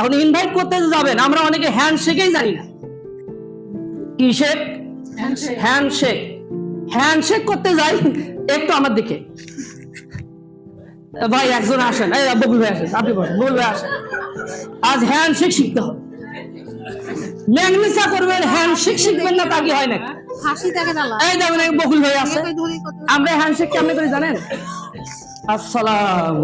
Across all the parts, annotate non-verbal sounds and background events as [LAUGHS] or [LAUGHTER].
এখন ইনভাইট করতে যাবেন আমরা অনেকে হ্যান্ডশেকেই জানি না। কি শেক হ্যান্ডশেক হ্যান্ডশেক করতে যাই একটু আমার দিকে। ভাই একজন আসেন। এই বকুল ভাই আসেন আপনি বসেন বকুল ভাই আসেন। আজ হ্যান্ডশেক শিখতে হবে। ম্যাগনেসা করবেন হ্যান্ডশেক শিখবেন না তা কি হয় না এই দেখেন বকুল ভাই আছে। আমরা হ্যান্ডশেক কেমনে করে জানেন? আসসালাম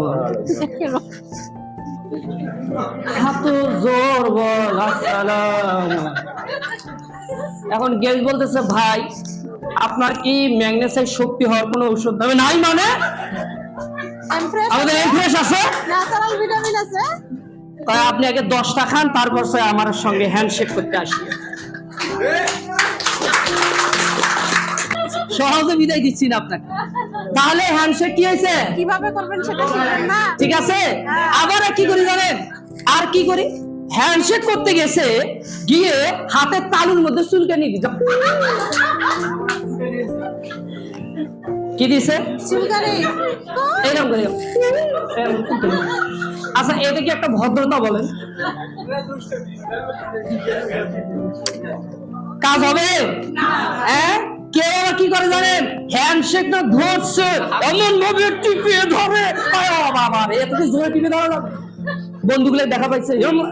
হাত জোর বল আসসালাম। এখন গেস বলতেছে ভাই আপনার কি ম্যাগনেসাইড শক্তি হওয়ার কোনো ঔষধ হবে? নাই মানে? আমাদের এমফ্রেশ আছে? ন্যাচারাল ভিটামিন আছে? তাই আপনি আগে দশটা খান তারপর সে আমার সঙ্গে হ্যান্ডশেক করতে আসি সহজে বিদায় দিচ্ছি না আপনাকে। তাহলে হ্যান্ডশেক কি হয়েছে? কীভাবে করবেন সেটা না। ঠিক আছে? আবার কি করি জানেন? আর কি করি? হ্যান্ডশেক করতে গেছে গিয়ে হাতের তালুর মধ্যে চুলকানি দিত কি দিছে? এরকম করে। আচ্ছা এটা কি একটা ভদ্রতা বলেন? কাজ হবে? হ্যাঁ হ্যান্ডশেক না ধরছে এমন ভাবে টিপিয়ে ধরে। বাবা এত কি জোরে টিপে ধরা যাবে বন্ধুগুলো দেখা পাইছে এরকম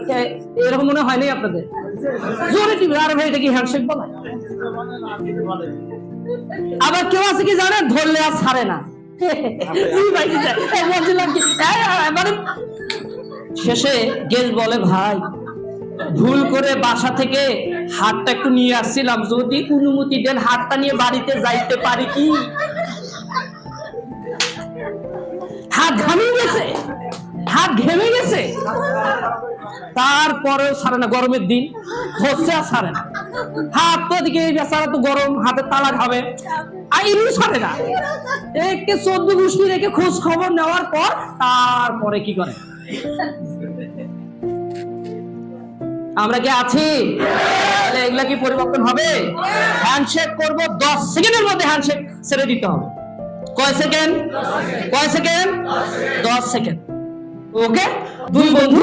এরকম মনে হয় নাই আপনাদের? জোরে টিপে আরে ভাই এটা কি হ্যান্ডশেক বলা? আবার কেউ আছে কি জানে ধরলে আর ছাড়ে না। [LAUGHS] মানে শেষে গেস বলে ভাই ভুল করে বাসা থেকে হাতটা একটু নিয়ে আসছিলাম। যদি অনুমতি দেন হাতটা নিয়ে বাড়িতে যাইতে পারি কি? হাত ঘামিয়ে গেছে। হাত ঘেমে গেছে। তারপরেও সারে না গরমের দিন। ধরছে আর ছাড়ে না। হাত তো দিকে বেচারা তো গরম, হাতে তালা খাবে আর ছাড়ে না। একে চোদ্দ গোষ্ঠী রেখে খোঁজ খবর নেওয়ার পর তারপরে কি করে? আমরা কি আছি? তাহলে এগুলা কি পরিবর্তন হবে? হ্যান্ডশেক করব, দশ সেকেন্ডের মধ্যে হ্যান্ডশেক ছেড়ে দিতে হবে। কয় সেকেন্ড? কয় সেকেন্ড? দশ সেকেন্ড। ওকে? দুই বন্ধু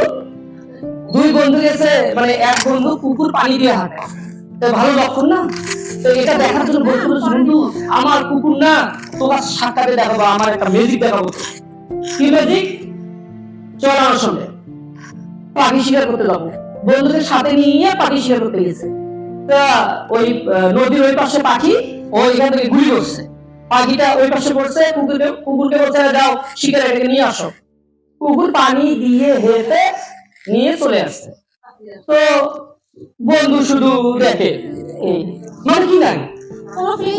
দুই বন্ধু গেছে মানে এক বন্ধু কুকুর পানি দিয়ে হাঁটে। তো ভালো লক্ষণ না? তো এটা দেখার জন্য বলতে বন্ধু, আমার কুকুর না, তোমার সাঁতারে দেখাবো, আমার একটা ম্যাজিক দেখাবো। কি ম্যাজিক চল আমার সঙ্গে। পাখি শিকার করতে যাব। বন্ধুদের সাথে নিয়ে পাখি শিকার করতে গেছে। ওই নদীর ওই পাশে পাখি ও এখান থেকে ঘুরি করছে পাখিটা ওই পাশে পড়ছে কুকুরকে কুকুরকে বলছে যাও শিকার এটাকে নিয়ে আসো। কুকুর পানি দিয়ে হেঁটে নিয়ে চলে আসছে। তো বন্ধু শুধু দেখে মানে কি নাই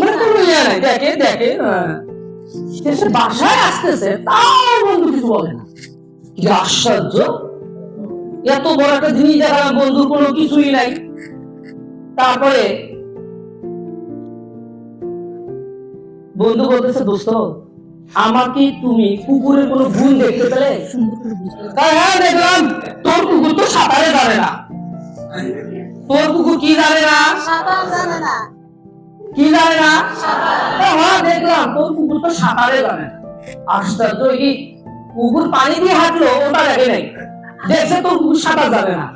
মানে কোনো ইয়ে নাই দেখে দেখে শেষে বাসায় আসতেছে তাও বন্ধু কিছু বলে না। কি আশ্চর্য। এত বড় একটা জিনিস দেখালাম বন্ধুর কোনো কিছুই নাই। তারপরে বন্ধু বলতেছে দোস্ত আমার কি তুমি কুকুরের কোনো গুণ দেখতে পেলে? হ্যাঁ দেখলাম। তোর কুকুর তো সাঁতারে জানে না। তোর কুকুর কি জানে না? কি জানে না? হ্যাঁ দেখলাম। তোর কুকুর তো সাঁতারে জানে না। আশ্চর্য কি? কুকুর পানি দিয়ে হাঁটলো ওটা দেখে নাই। দেখছে তোর কুকুর সাঁতার জানে না।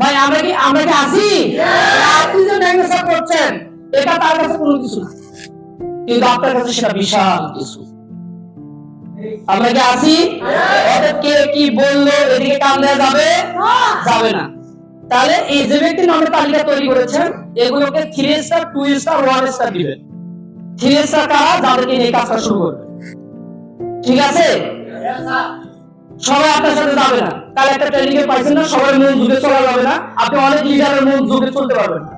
ভাই আমরা কি আমরা কি আসি করছেন, এটা তার কাছে কোনো কিছু না। কিন্তু আপনার কাছে সেটা বিশাল কিছু। আমরা কি ওদের কে কি বলল, এদিকে দেওয়া যাবে? যাবে না। তাহলে এই যে তালিকা তৈরি করেছেন, এগুলোকে three star two star one star দিবেন। থ্রি স্টার যাদেরকে নিয়ে কাজটা শুরু করবে ঠিক আছে? সবাই আপনার সাথে যাবে না। তাহলে একটা ট্রেনিং এ পাইছেন না, সবাই মন যুগে চলা যাবে না। আপনি অনেক লিডারের মন যুগে চলতে পারবেন না।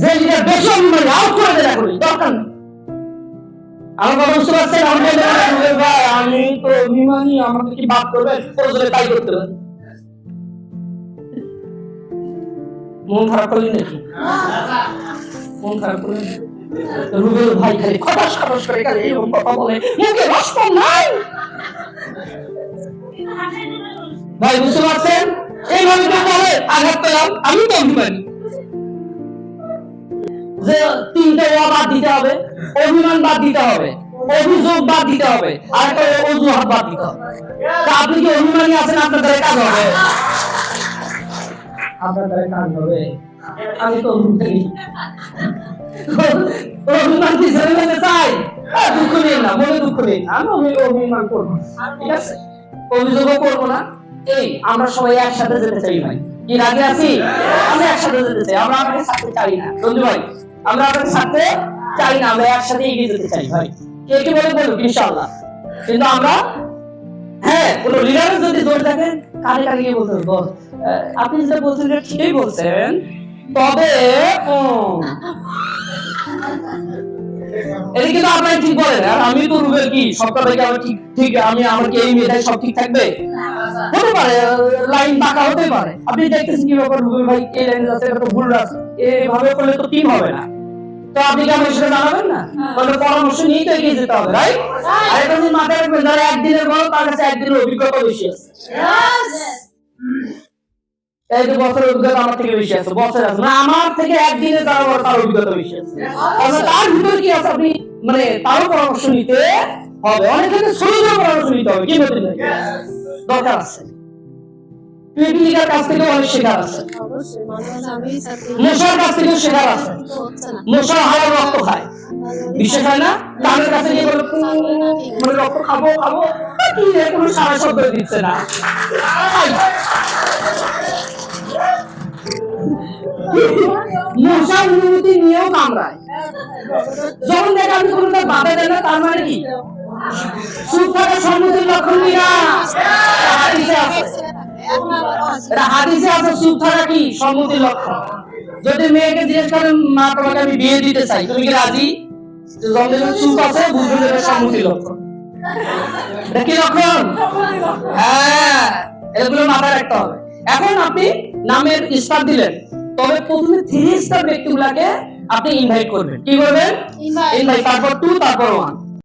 যে লিডার বেশি অভিমানী আউট করে দেন এখনই দরকার নেই। বুঝতে পারছেন ভাই, আমি তো অভিমানী, আমাকে কি বাদ প্রয়োজনে তাই করতে পারেন মন খারাপ করলি নাকি? মন খারাপ করলি রুবেল ভাই খালি খটাস খটাস করে খালি এরকম কথা বলে, মুখে নাই ভাই, বুঝতে পারছেন? এইভাবে বলে? আঘাত পেলাম? আমি তো অভিমানী। যে তিনটে বাদ দিতে হবে, অভিমান বাদ দিতে হবে, অভিযোগ বাদ দিতে হবে আর একটা অজুহাত বাদ দিতে হবে। আপনি কি অভিমানী আছেন? আপনার দ্বারা কাজ হবে। আপনার দ্বারা কাজ হবে। আমি তো অভিমান। অভিমান কি ছেড়ে দিতে চাই? দুঃখ নিন না, মনে দুঃখ নিন না। আমি অভিমান করব ঠিক আছে? অভিযোগও করব না। এই, আমরা সবাই একসাথে যেতে চাই ভাই। কি রাজি আছি? আমরা একসাথে যেতে চাই। আমরা আপনাকে চাই না। বন্ধু ভাই আমরা আপনাকে সাথে চাই না, আমরা একসাথে এগিয়ে যেতে চাই, ভাই। কে কি বলে বলুক, ইনশাআল্লাহ। কিন্তু আমরা হ্যাঁ কোনো লিডারের যদি জোর থাকে কানে কানে গিয়ে বলতে আপনি যেটা বলছেন ঠিকই বলছেন। তবে এটা কিন্তু ঠিক বলেন, আর আমি তো রুবেল কি সবটা থেকে আমার ঠিক ঠিক, আমি, আমার এই মেয়েটাই সব ঠিক থাকবে? হতে পারে, লাইন বাঁকা হতে পারে। আপনি দেখতেছেন কি ব্যাপার, রুবেল ভাই, এই লাইনে যাচ্ছে এটা তো ভুল রাস্তা। এইভাবে করলে তো টিম হবে না? তো আপনি কি আমার সেটা জানাবেন না? তাহলে পরামর্শ তো এগিয়ে যেতে হবে রাইট আর এটা যদি মাথায় রাখবেন যারা একদিনের বড় তার কাছে একদিনের অভিজ্ঞতা বেশি আছে। এই যে বছরের অভিজ্ঞতা আমার থেকে বেশি আছে বছর আছে। না আমার থেকে একদিনে যারা বড় তার অভিজ্ঞতা বেশি আছে। তার ভিতরে কি আছে? আপনি মানে তারও পরামর্শ নিতে হবে। অনেক ক্ষেত্রে শরীরের পরামর্শ নিতে হবে কি দরকার আছে। পিপিলিকার কাছ থেকে অনেক শেখার আছে। আমি মশার কাছ থেকে শেখার আছে। মশা হাওয়ার রক্ত খায়। বিশ্বাস হয় না তাদের কাছে গিয়ে বলে মানে রক্ত খাব খাব। কি কোনো সারা শব্দ দিচ্ছে না। মশা অনুমতি নিয়েও কামড়ায়। যখন দেখে আপনি কোনো তার বাধা দেন না তার মানে কি? সুখ থাকা সম্মতির লক্ষণ কিনা আছে। হাদিসে আছে থাকা কি? সম্মতির লক্ষণ। যদি মেয়েকে জিজ্ঞেস করেন মা তোমাকে আমি বিয়ে দিতে চাই তুমি কি রাজি? আছে বুঝবেন এটা সম্মতির লক্ষণ। এটা কি লক্ষণ? হ্যাঁ এগুলো মাথায় রাখতে হবে। এখন আপনি নামের স্টার দিলেন। তবে প্রথমে থ্রি স্টার ব্যক্তিগুলাকে আপনি ইনভাইট করবেন। কি করবেন? ইনভাইট তারপর টু তারপর ওয়ান